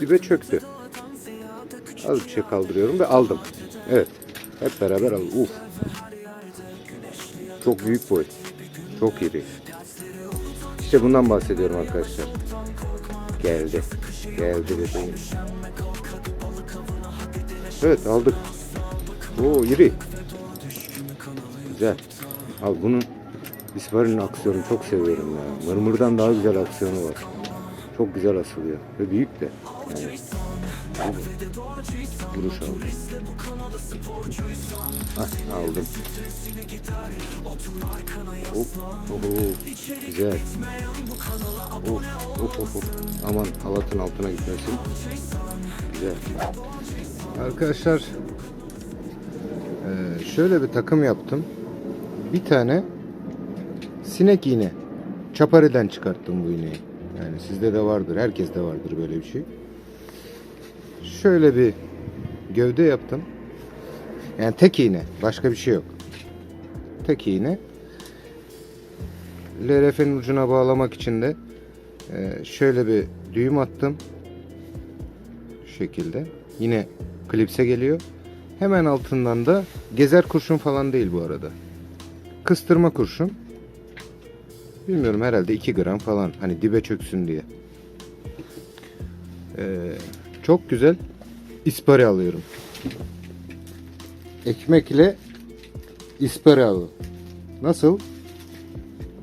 dibe çöktü. Az bir şey kaldırıyorum ve aldım. Evet. Hep beraber aldım. Uf. Çok büyük boy. Çok iri. İşte bundan bahsediyorum arkadaşlar. Geldi. Geldi bebeğim. Evet aldık. Oo iri. Güzel. Al bunun İsmail'in aksiyonu çok seviyorum ya. Mırmırdan daha güzel aksiyonu var. Çok güzel asılıyor. Ve büyük de. Vuruş aldım. Ah, aldım. Hop, hop, hop. Güzel. Of, of, of, of. Aman halatın altına gitmesin. Güzel. Arkadaşlar eee, şöyle bir takım yaptım. Bir tane sinek iğne. Çapariden çıkarttım bu iğneyi. Yani sizde de vardır, herkeste vardır böyle bir şey. Şöyle bir gövde yaptım. Yani tek iğne, başka bir şey yok. Tek iğne. LRF'nin ucuna bağlamak için de eee, şöyle bir düğüm attım. Şu şekilde. Yine klipse geliyor. Hemen altından da gezer kurşun falan değil bu arada. Kıstırma kurşun. Bilmiyorum herhalde 2 gram falan. Hani dibe çöksün diye. Ee, çok güzel ispari alıyorum. Ekmekle ispari avı. Nasıl?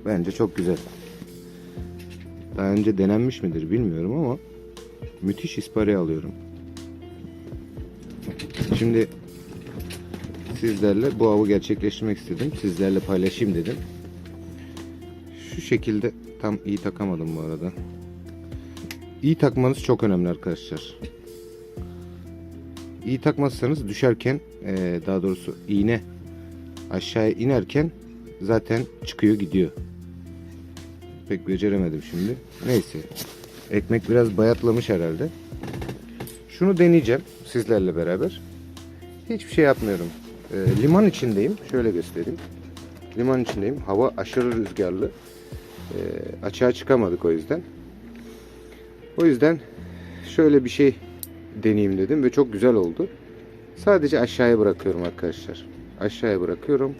Bence çok güzel. Daha önce denenmiş midir bilmiyorum ama müthiş ispari alıyorum. Şimdi sizlerle bu avı gerçekleştirmek istedim. Sizlerle paylaşayım dedim. Şu şekilde tam iyi takamadım bu arada. İyi takmanız çok önemli arkadaşlar. İyi takmazsanız düşerken eee, daha doğrusu iğne aşağıya inerken zaten çıkıyor gidiyor. Pek beceremedim şimdi. Neyse. Ekmek biraz bayatlamış herhalde. Şunu deneyeceğim sizlerle beraber. Hiçbir şey yapmıyorum. Ee, liman içindeyim. Şöyle göstereyim. Liman içindeyim. Hava aşırı rüzgarlı. Ee, açığa çıkamadık o yüzden. O yüzden şöyle bir şey deneyeyim dedim ve çok güzel oldu. Sadece aşağıya bırakıyorum arkadaşlar. Aşağıya bırakıyorum.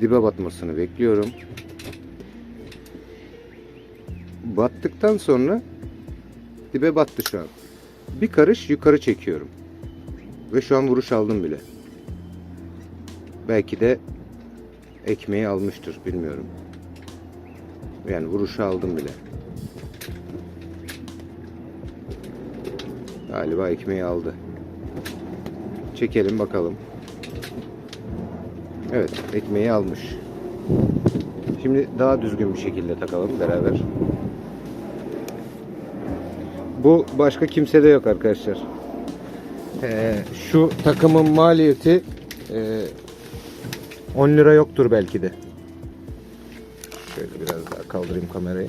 Dibe batmasını bekliyorum. Battıktan sonra dibe battı şu an. Bir karış yukarı çekiyorum. Ve şu an vuruş aldım bile. Belki de ekmeği almıştır bilmiyorum. Yani vuruşu aldım bile. Galiba ekmeği aldı. Çekelim bakalım. Evet ekmeği almış. Şimdi daha düzgün bir şekilde takalım beraber. Bu başka kimsede yok arkadaşlar. Ee, şu takımın maliyeti e, 10 lira yoktur belki de. Şöyle biraz daha kaldırayım kamerayı.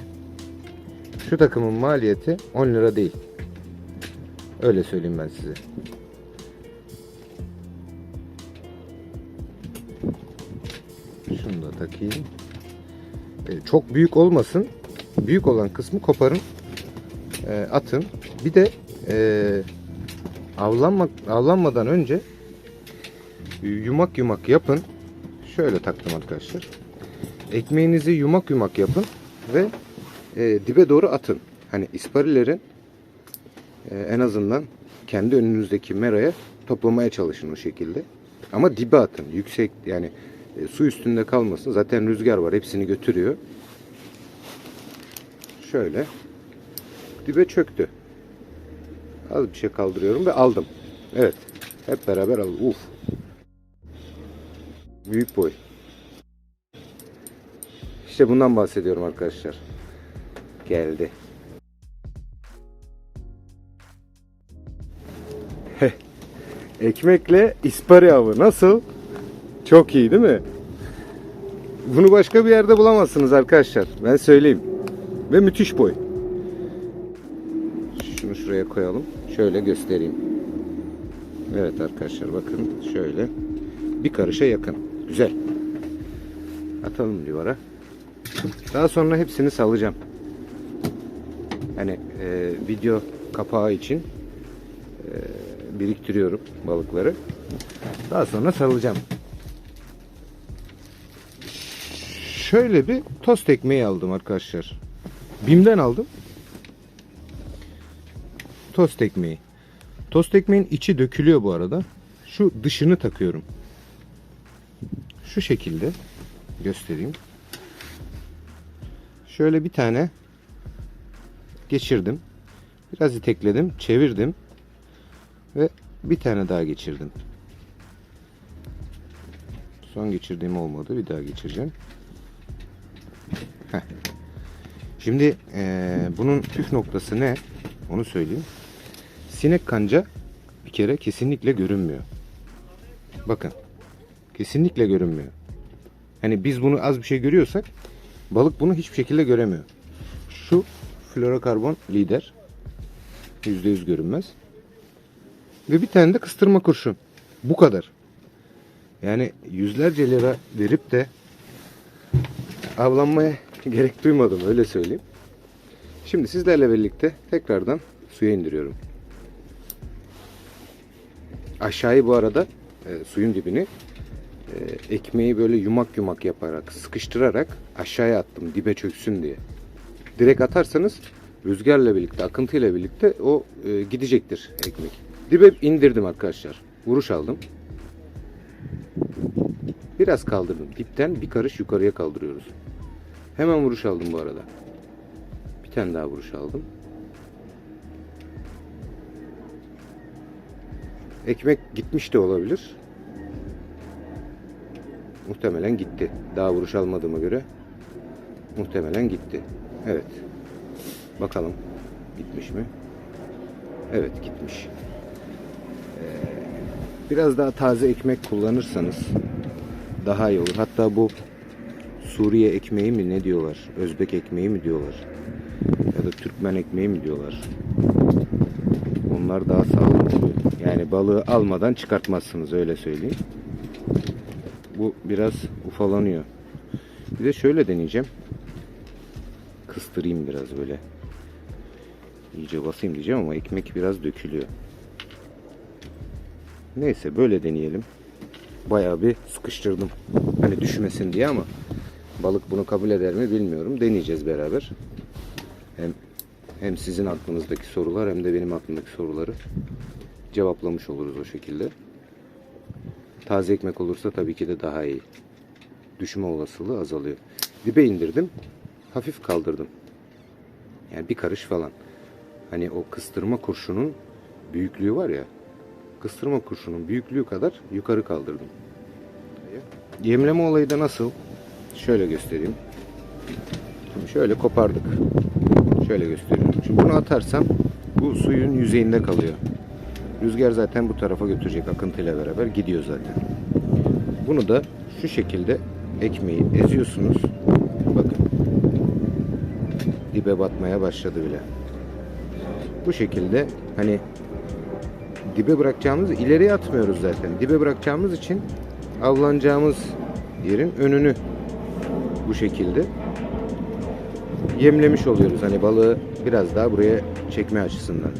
Şu takımın maliyeti 10 lira değil. Öyle söyleyeyim ben size. Şunu da takayım. Ee, çok büyük olmasın. Büyük olan kısmı koparın. Ee, atın. Bir de eee avlanma, avlanmadan önce yumak yumak yapın. Şöyle taktım arkadaşlar. Ekmeğinizi yumak yumak yapın ve e, dibe doğru atın. Hani isparilerin e, en azından kendi önünüzdeki meraya toplamaya çalışın o şekilde. Ama dibe atın. Yüksek yani e, su üstünde kalmasın. Zaten rüzgar var. Hepsini götürüyor. Şöyle. Dibe çöktü. Az bir şey kaldırıyorum ve aldım. Evet. Hep beraber aldım. Uf. Büyük boy. İşte bundan bahsediyorum arkadaşlar. Geldi. Ekmekle ispari avı nasıl? Çok iyi değil mi? Bunu başka bir yerde bulamazsınız arkadaşlar. Ben söyleyeyim. Ve müthiş boy. Şunu şuraya koyalım. Şöyle göstereyim. Evet arkadaşlar bakın şöyle. Bir karışa yakın. Güzel. Atalım divara. Daha sonra hepsini salacağım. Hani e, video kapağı için biriktiriyorum balıkları. Daha sonra sarılacağım. Şöyle bir tost ekmeği aldım arkadaşlar. Bim'den aldım. Tost ekmeği. Tost ekmeğin içi dökülüyor bu arada. Şu dışını takıyorum. Şu şekilde göstereyim. Şöyle bir tane geçirdim. Biraz itekledim, çevirdim ve bir tane daha geçirdim. Son geçirdiğim olmadı. Bir daha geçireceğim. Şimdi eee, bunun püf noktası ne? Onu söyleyeyim. Sinek kanca bir kere kesinlikle görünmüyor. Bakın. Kesinlikle görünmüyor. Hani biz bunu az bir şey görüyorsak balık bunu hiçbir şekilde göremiyor. Şu florokarbon lider. %100 görünmez. Ve bir tane de kıstırma kurşun. Bu kadar. Yani yüzlerce lira verip de avlanmaya gerek duymadım öyle söyleyeyim. Şimdi sizlerle birlikte tekrardan suya indiriyorum. Aşağıyı bu arada e, suyun dibini e, ekmeği böyle yumak yumak yaparak sıkıştırarak aşağıya attım dibe çöksün diye. Direkt atarsanız rüzgarla birlikte akıntıyla birlikte o e, gidecektir ekmek. Dibe indirdim arkadaşlar. Vuruş aldım. Biraz kaldırdım. Dipten bir karış yukarıya kaldırıyoruz. Hemen vuruş aldım bu arada. Bir tane daha vuruş aldım. Ekmek gitmiş de olabilir. Muhtemelen gitti. Daha vuruş almadığıma göre muhtemelen gitti. Evet. Bakalım gitmiş mi? Evet gitmiş. Ee, biraz daha taze ekmek kullanırsanız daha iyi olur. Hatta bu Suriye ekmeği mi ne diyorlar? Özbek ekmeği mi diyorlar? Ya da Türkmen ekmeği mi diyorlar? Onlar daha sağlıklı. Yani balığı almadan çıkartmazsınız öyle söyleyeyim. Bu biraz ufalanıyor. Bir de şöyle deneyeceğim. Kıstırayım biraz böyle. İyice basayım diyeceğim ama ekmek biraz dökülüyor. Neyse böyle deneyelim. Bayağı bir sıkıştırdım. Hani düşmesin diye ama balık bunu kabul eder mi bilmiyorum. Deneyeceğiz beraber. Hem hem sizin aklınızdaki sorular hem de benim aklımdaki soruları cevaplamış oluruz o şekilde. Taze ekmek olursa tabii ki de daha iyi. Düşme olasılığı azalıyor. Dibe indirdim. Hafif kaldırdım. Yani bir karış falan. Hani o kıstırma kurşunun büyüklüğü var ya. Kıstırma kurşunun büyüklüğü kadar yukarı kaldırdım. Yemleme olayı da nasıl? Şöyle göstereyim. Şimdi şöyle kopardık. Şöyle göstereyim. Şimdi bunu atarsam bu suyun yüzeyinde kalıyor. Rüzgar zaten bu tarafa götürecek akıntıyla beraber gidiyor zaten. Bunu da şu şekilde ekmeği eziyorsunuz. Bakın. Dibe batmaya başladı bile. Bu şekilde hani dibe bırakacağımız ileriye atmıyoruz zaten. Dibe bırakacağımız için avlanacağımız yerin önünü bu şekilde yemlemiş oluyoruz. Hani balığı biraz daha buraya çekme açısından.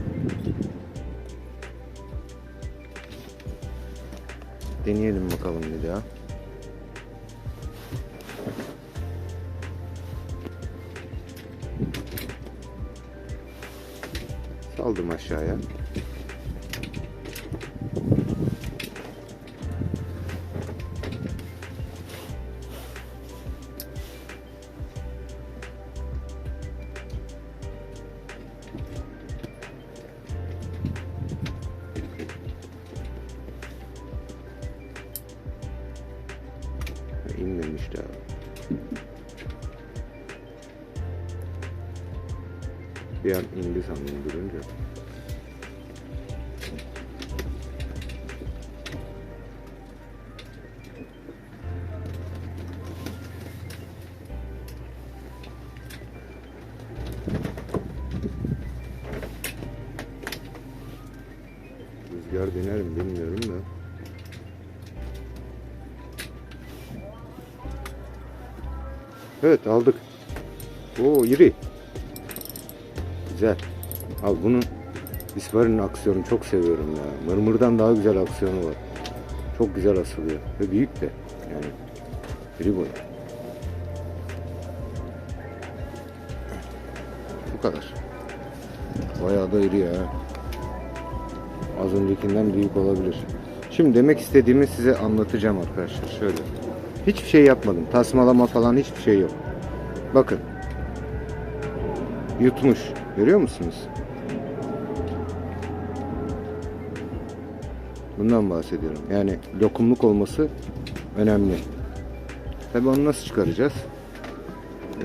Deneyelim bakalım bir daha. Saldım aşağıya. Daha. Bir an indi sandım durunca. Evet aldık. Oo iri. Güzel. Al bunu İsmail'in aksiyonu çok seviyorum ya. Mırmır'dan daha güzel aksiyonu var. Çok güzel asılıyor. Ve büyük de. Yani iri boy. Bu kadar. Bayağı da iri ya. Az öncekinden büyük olabilir. Şimdi demek istediğimi size anlatacağım arkadaşlar. Şöyle. Hiçbir şey yapmadım. Tasmalama falan hiçbir şey yok. Bakın. Yutmuş. Görüyor musunuz? Bundan bahsediyorum. Yani lokumluk olması önemli. Tabi onu nasıl çıkaracağız?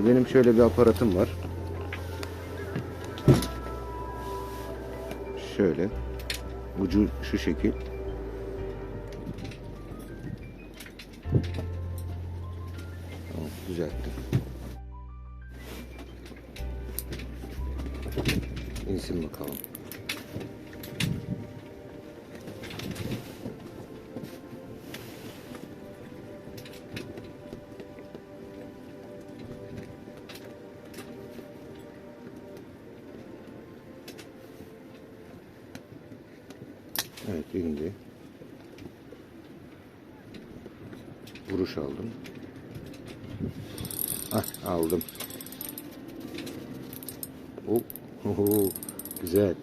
Benim şöyle bir aparatım var. Şöyle. Ucu şu şekil. Evet indi. Vuruş aldım. Ah aldım. Oh, oho, güzel.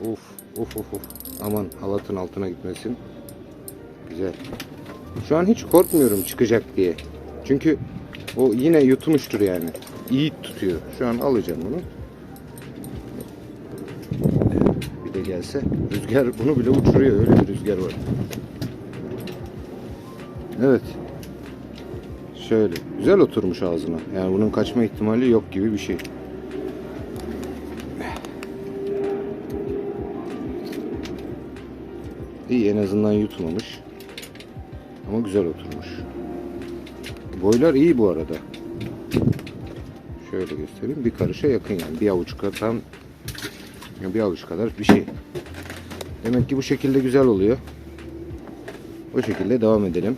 Of of of of. Aman halatın altına gitmesin. Güzel. Şu an hiç korkmuyorum çıkacak diye. Çünkü o yine yutmuştur yani. İyi tutuyor. Şu an alacağım bunu. Bir de gelse rüzgar bunu bile uçuruyor. Öyle bir rüzgar var. Evet. Şöyle. Güzel oturmuş ağzına. Yani bunun kaçma ihtimali yok gibi bir şey. İyi en azından yutmamış. Ama güzel oturmuş. Boylar iyi bu arada. Şöyle göstereyim. Bir karışa yakın yani. Bir avuç kadar bir avuç kadar bir şey. Demek ki bu şekilde güzel oluyor. Bu şekilde devam edelim.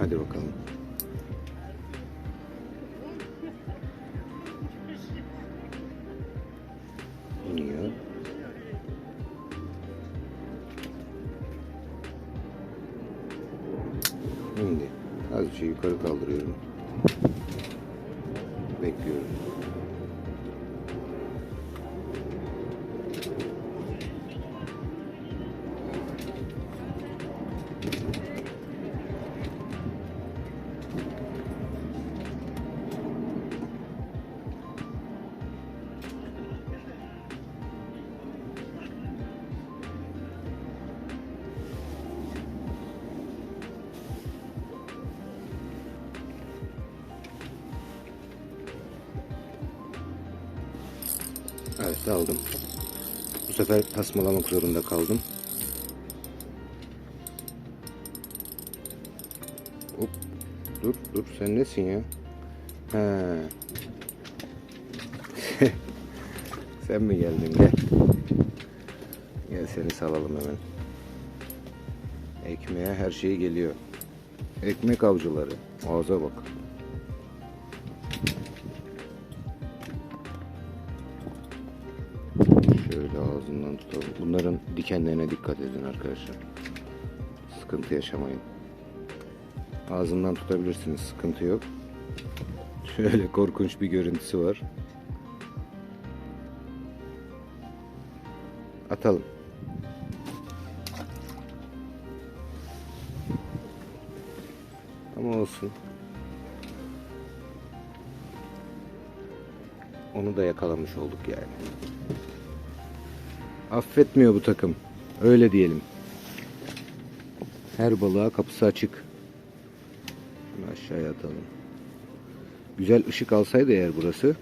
Hadi bakalım. Yukarı kaldırıyorum. Evet aldım. Bu sefer tasmalamak zorunda kaldım. Hop. Dur dur sen nesin ya? Ha. sen mi geldin gel. Gel seni salalım hemen. Ekmeğe her şey geliyor. Ekmek avcıları. Ağza bak. Ağzından tutalım. Bunların dikenlerine dikkat edin arkadaşlar. Sıkıntı yaşamayın. Ağzından tutabilirsiniz. Sıkıntı yok. Şöyle korkunç bir görüntüsü var. Atalım. Ama olsun. Onu da yakalamış olduk yani. Affetmiyor bu takım. Öyle diyelim. Her balığa kapısı açık. Şunu aşağıya atalım. Güzel ışık alsaydı eğer burası.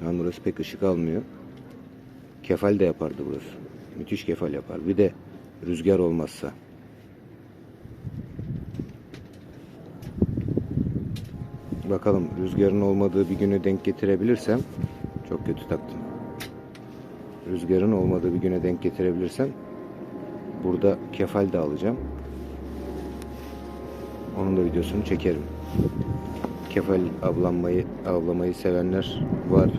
Şu an burası pek ışık almıyor. Kefal de yapardı burası. Müthiş kefal yapar. Bir de rüzgar olmazsa. Bakalım rüzgarın olmadığı bir günü denk getirebilirsem çok kötü taktım. Rüzgarın olmadığı bir güne denk getirebilirsem burada kefal de alacağım. Onun da videosunu çekerim. Kefal avlanmayı avlamayı sevenler var.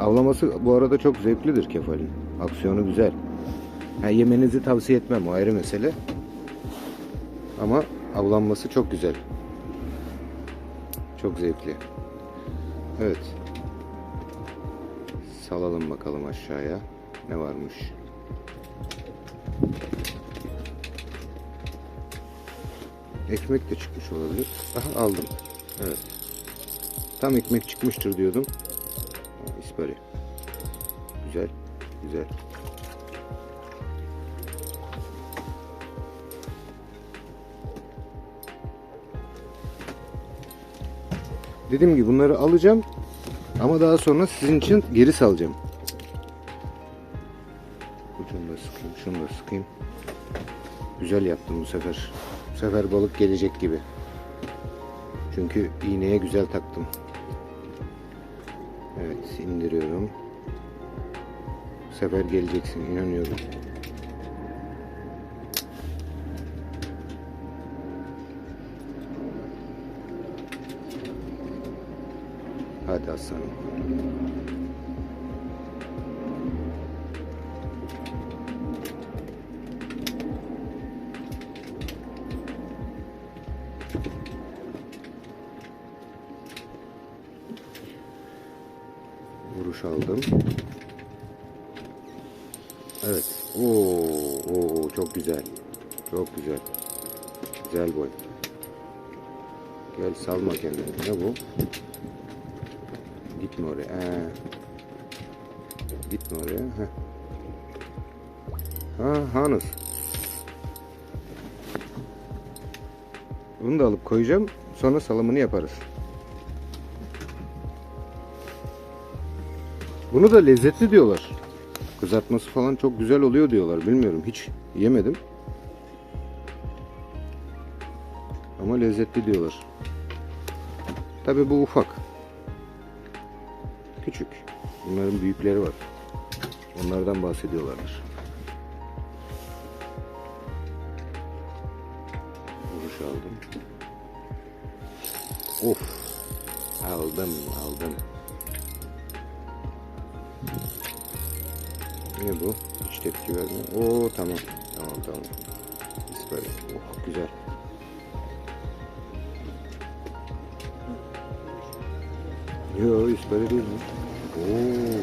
Avlaması bu arada çok zevklidir kefalin. Aksiyonu güzel. Ha, yemenizi tavsiye etmem o ayrı mesele. Ama avlanması çok güzel. Çok zevkli. Evet. Salalım bakalım aşağıya. Ne varmış? Ekmek de çıkmış olabilir. Aha aldım. Evet. Tam ekmek çıkmıştır diyordum. İspari. Güzel. Güzel. Dediğim gibi bunları alacağım. Ama daha sonra sizin için geri salacağım. Ucunu da sıkayım, şunu da sıkayım. Güzel yaptım bu sefer. Bu sefer balık gelecek gibi. Çünkü iğneye güzel taktım. Evet, indiriyorum. Bu sefer geleceksin, inanıyorum. Hadi aslanım. Vuruş aldım. Evet. Oo, oo çok güzel. Çok güzel. Güzel boy. Gel salma kendini. Ne bu? Gitme oraya. Ee. Gitme oraya. Heh. Ha, Hanus. Bunu da alıp koyacağım. Sonra salımını yaparız. Bunu da lezzetli diyorlar. Kızartması falan çok güzel oluyor diyorlar. Bilmiyorum hiç yemedim. Ama lezzetli diyorlar. Tabi bu ufak. Bunların büyükleri var. Onlardan bahsediyorlardır. Vuruş aldım. Of. Aldım, aldım. Ne bu? Hiç tepki vermiyor. Oo tamam. Tamam tamam. Süper. Oh güzel. Yo ispari değil mi? Oo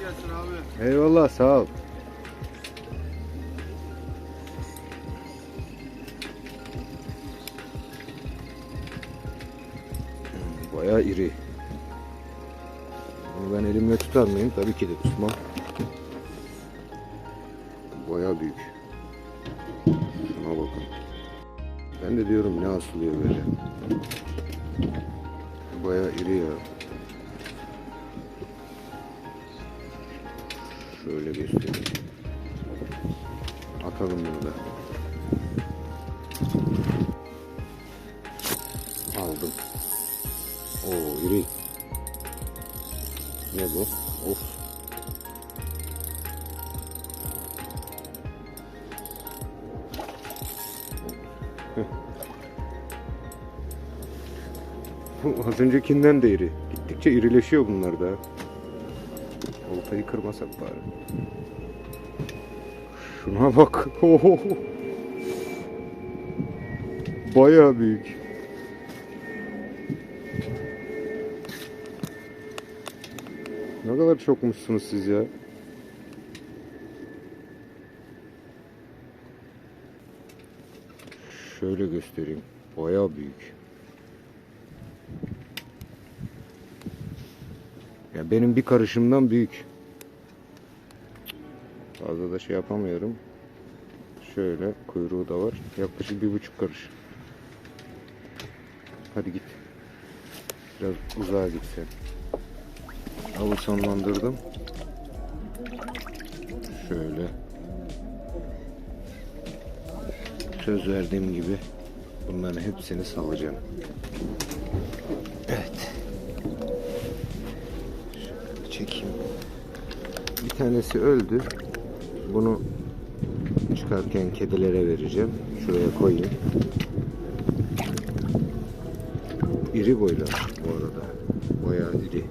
gelsin abi? Eyvallah sağ ol. Hmm, Bayağı iri. Bunu ben elimle tutar mıyım? Tabii ki de tutmam. Bayağı büyük. Şuna bakın. Ben de diyorum ne asılıyor böyle. Bayağı iri ya. Şöyle göstereyim. Atalım bunu da. Öncekinden de iri. Gittikçe irileşiyor bunlar da. Oltayı kırmasak bari. Şuna bak. Oho. Bayağı büyük. Ne kadar çokmuşsunuz siz ya. Şöyle göstereyim. Bayağı büyük. Ya benim bir karışımdan büyük. Fazla da şey yapamıyorum. Şöyle kuyruğu da var. Yaklaşık bir buçuk karış. Hadi git. Biraz uzağa gitsen. Avı sonlandırdım. Şöyle. Söz verdiğim gibi Bunların hepsini salacağım. Evet. Çekeyim. Bir tanesi öldü. Bunu çıkarken kedilere vereceğim. Şuraya koyayım. İri boylu bu arada. Bayağı iri.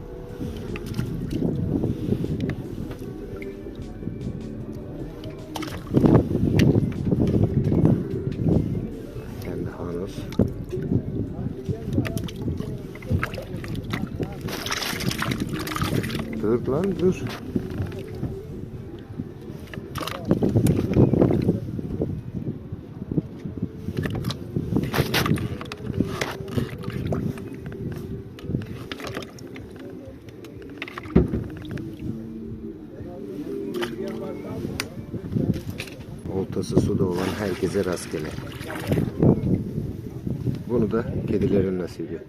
Dur lan dur. Oltası suda olan herkese rastgele. Bunu da kedilerin nasibi.